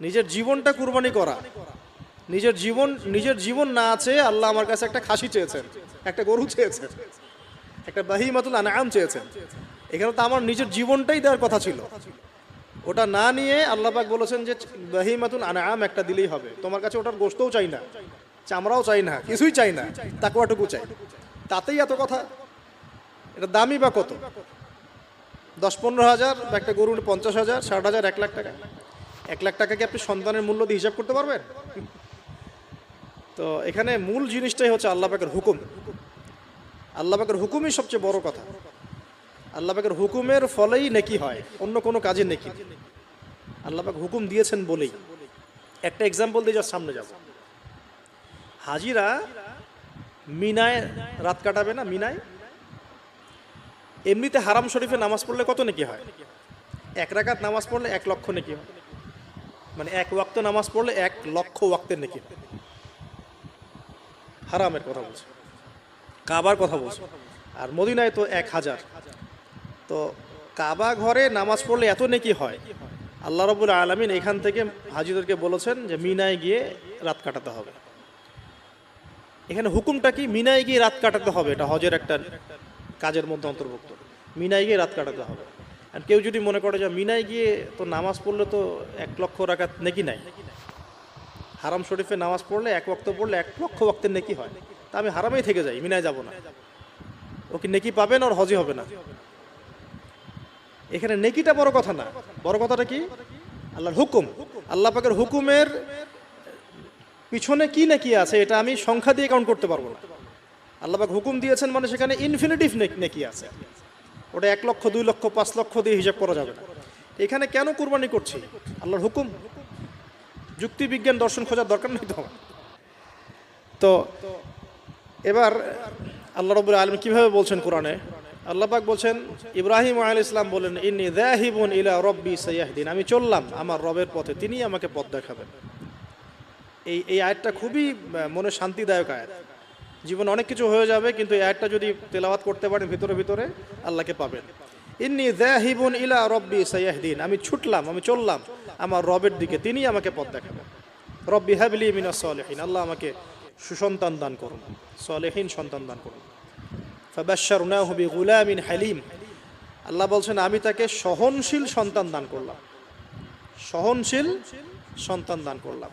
নিজের জীবনটা কুরবানি করা। নিজের জীবন নিজের জীবন না আছে আল্লাহ আমার কাছে একটা খাসি চেয়েছেন, একটা গরু চেয়েছেন, একটা বাহি বাহিমাতুল আনাম চেয়েছেন। এখানে তো আমার নিজের জীবনটাই দেওয়ার কথা ছিল। ওটা না নিয়ে আল্লাহ পাক বলেছেন যে বাহি বাহিমাতুল আনাম একটা দিলেই হবে। তোমার কাছে ওটার গোস্তও চাই না, চামড়াও চাই না, কিছুই চাই না তাকুয়াটুকু চাই। তাতেই এত কথা? এটা দামি বা কত? দশ পনেরো হাজার বা একটা গরু পঞ্চাশ হাজার, ষাট হাজার, এক লাখ টাকা। এক লাখ টাকা কি আপনি সন্তানের মূল্য দিয়ে হিসাব করতে পারবেন? তো এখানে মূল জিনিসটাই হচ্ছে আল্লাহ পাকের হুকুম। আল্লাহ পাকের হুকুমই সবচেয়ে বড় কথা। আল্লাহ পাকের হুকুমের ফলেই নেকি হয়, অন্য কোনো কাজে নেকি। আল্লাহ পাক হুকুম দিয়েছেন বলেই। একটা এক্সাম্পল দিয়ে যার সামনে যাব। হাজিরা মিনায় রাত কাটাবে না? মিনায়? এমনিতে হারাম শরীফে নামাজ পড়লে কত নেকি হয়? এক রাকাত নামাজ পড়লে এক লক্ষ নেকি হয়। মানে এক ওয়াক্ত নামাজ পড়লে এক লক্ষ ওয়াক্তের নেকি হারামের কথা বলছে। কাবার কথা বলছে। আর মদিনায় তো এক হাজার। তো কাবা ঘরে নামাজ পড়লে এত নেকি হয়? আল্লাহ রবুল আলমিন এখান থেকে হাজিদেরকে বলেছেন যে মিনায় গিয়ে রাত কাটাতে হবে। এখানে হুকুমটা কি? মিনায় গিয়ে রাত কাটাতে হবে। এটা হজের একটা কাজের মধ্যে অন্তর্ভুক্ত। মিনায় গিয়ে রাত কাটাতে হবে। আর কেউ যদি মনে করে যে মিনায় গিয়ে তো নামাজ পড়লে তো এক লক্ষ রাকাত নেকি নাই। হারাম শরীফে নামাজ পড়লে এক ওয়াক্ত পড়লে এক লক্ষ ওয়াক্তের নেকি হয়। তা আমি হারামেই থেকে যাই, মিনায় যাব না। ও কি নেকি পাবেন ওর হজি হবে না? এখানে নেকিটা বড় কথা না। বড় কথাটা কি? আল্লাহর হুকুম। আল্লাহ পাকের হুকুমের পিছনে কি নাকি আছে এটা আমি সংখ্যা দিয়ে কাউন্ট করতে পারব না। আল্লাহ পাক হুকুম দিয়েছেন মানে সেখানে ইনফিনিটিভ নেকি আছে। ওটা এক লক্ষ, দুই লক্ষ, পাঁচ লক্ষ দিয়ে হিসাব করা যাবে এখানে কেন কুরবানি করছি? আল্লাহর হুকুম? যুক্তি বিজ্ঞান দর্শন খোঁজার দরকার নেই তো। তো এবার আল্লাহ রবুল আলম কীভাবে বলছেন কোরআনে? আল্লাহ পাক বলছেন, ইব্রাহিম আল ইসলাম বলেন ইন্নি দাহিবুন ইলা রব্বি সাইয়াহদিন। আমি চললাম আমার রবের পথে তিনি আমাকে পথ দেখাবেন। এই এই আয়াতটা খুবই মনে শান্তিদায়ক আয়াত। জীবনে অনেক কিছু হয়ে যাবে, কিন্তু একটা যদি তেলাওয়াত করতে পারেন ভিতরে ভিতরে আল্লাহকে পাবেন। ইন্নি দাহিবুন ইলা রব্বি সাইয়াহদিন। আমি ছুটলাম, আমি চললাম, আমার রবের দিকে তিনি আমাকে পথ দেখাবেন। রব্বি হাবলি মিনা সলেহীন। আল্লাহ আমাকে সুসন্তান দান করুন, সলেহীন সন্তান দান করুন। ফাবাশশারনাহু বিগুলামিন হালিম। আল্লাহ বলছেন, আমি তাকে সহনশীল সন্তান দান করলাম। সহনশীল সন্তান দান করলাম।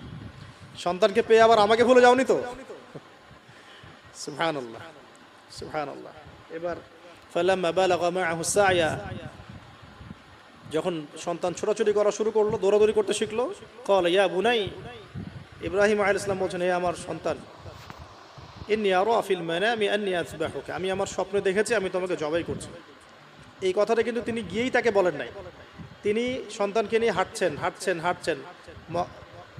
সন্তানকে পেয়ে আবার আমাকে ভুলে যাওনি তো? সুবহান আল্লাহ এবার যখন সন্তান ছোটাছুটি করা শুরু করল, দৌড়াদৌড়ি করতে শিখলো কল ইয়া বুনাই, ইব্রাহিম আল ইসলাম বলছেন আমার সন্তান, ইন্নি আরও আফিল মানে আমি আন্নি আসবাহুকে আমি আমার স্বপ্নে দেখেছি, আমি তোমাকে জবাই করছি। এই কথাটা কিন্তু তিনি গিয়েই তাকে বলেন নাই। তিনি সন্তানকে নিয়ে হাঁটছেন হাঁটছেন হাঁটছেন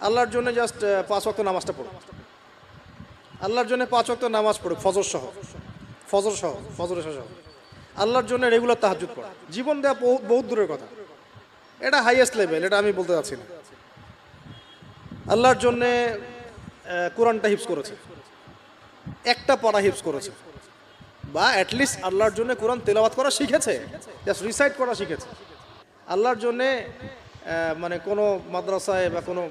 আল্লাহর জন্য জাস্ট পাঁচ ওয়াক্ত নামাজটা পড়ুক। আল্লাহর জন্য পাঁচ ওয়াক্ত নামাজ পড়ুক, ফজর সহ। ফজর সহ ফজর সহ। আল্লাহর জন্য রেগুলার তাহাজুদ পড়া। জীবন দেওয়া বহু- বহুত দূরের কথা। এটা হাইয়েস্ট লেভেল এটা আমি বলতে চাচ্ছি না। আল্লাহর জন্য কোরআনটা হিপস করেছে। একটা পড়া হিপস করেছে। বা অ্যাটলিস্ট আল্লাহর জন্য কোরআন তেলাওয়াত করা শিখেছে। জাস্ট রিসাইট করা শিখেছে। আল্লাহর জন্যে মানে কোনো মাদ্রাসায় বা কোনো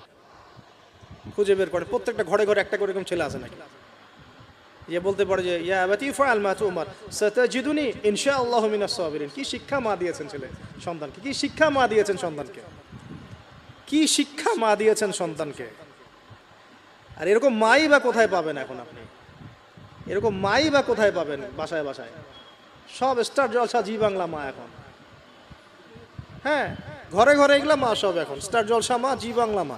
খুঁজে বের করে। প্রত্যেকটা ঘরে ঘরে একটা করে এরকম ছেলে আছে নাকি? ইয়ে বলতে পারে যে, ইয়া আবাতি ফাআল মা তুমার, সাতাজিদুনি ইনশাআল্লাহু মিনাস সাবিরিন। কি শিক্ষা মা দিয়েছেন ছেলে সন্তানকে? কি শিক্ষা মা দিয়েছেন সন্তানকে? কি শিক্ষা মা দিয়েছেন সন্তানকে? আর এরকম মাই বা কোথায় পাবেন এখন আপনি? এরকম মাই বা কোথায় পাবেন বাসায় বাসায়? সব স্টার জলসা জি বাংলা মা এখন। হ্যাঁ ঘরে ঘরে এগুলা মা সব এখন। স্টার জলসা মা, জি বাংলা মা।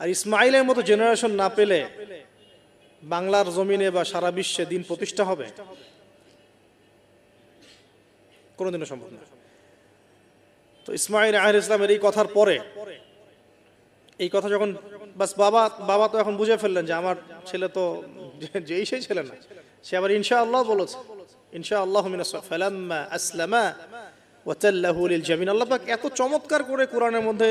আর ইসমাইলের মতো জেনারেশন না পেলে বাংলার জমিনে বা সারা বিশ্বে দিন প্রতিষ্ঠা হবে? কোনোদিনও সম্ভব না। তো ইসমাইল আহ ইসলামের এই কথার পরে, এই কথা যখন, বাস বাবা বাবা তো এখন বুঝে ফেললেন যে আমার ছেলে তো যেই সেই ছেলে না। সে আবার ইনশা আল্লাহ বলেছে ইনশা আল্লাহ আসলামা ওয়াতাল্লাহু লিল জামিন। আল্লাহ এত চমৎকার করে কোরআনের মধ্যে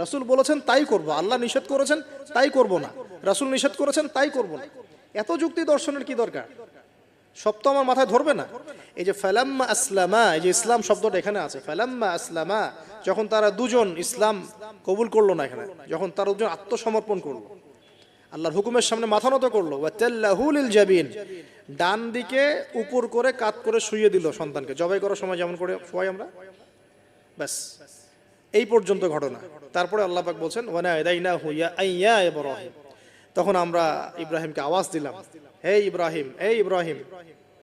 রাসূল বলেছেন, তাই করব। আল্লাহ নিষেধ করেছেন, তাই করব না। রাসূল নিষেধ করেছেন, তাই করব না। এত যুক্তি দর্শনের কি দরকার? সব তো আমার মাথায় ধরবে না। এই যে ফালাম্মা আসলামা, এই যে ইসলাম শব্দটা এখানে আছে। ফালাম্মা আসলামা, যখন তারা দুজন ইসলাম কবুল করল না এখানে, যখন তারা দুজন আত্মসমর্পণ করল, আল্লাহর হুকুমের সামনে মাথা নত করল জাবিন ডান দিকে উপর করে কাত করে শুয়ে দিল সন্তানকে। জবাই করার সময় যেমন করে শোয়াই আমরা? ব্যাস। এই পর্যন্ত ঘটনা। তারপরে আল্লাহ পাক বলছেন তখন আমরা ইব্রাহিমকে আওয়াজ দিলাম, হে ইব্রাহিম হে ইব্রাহিম।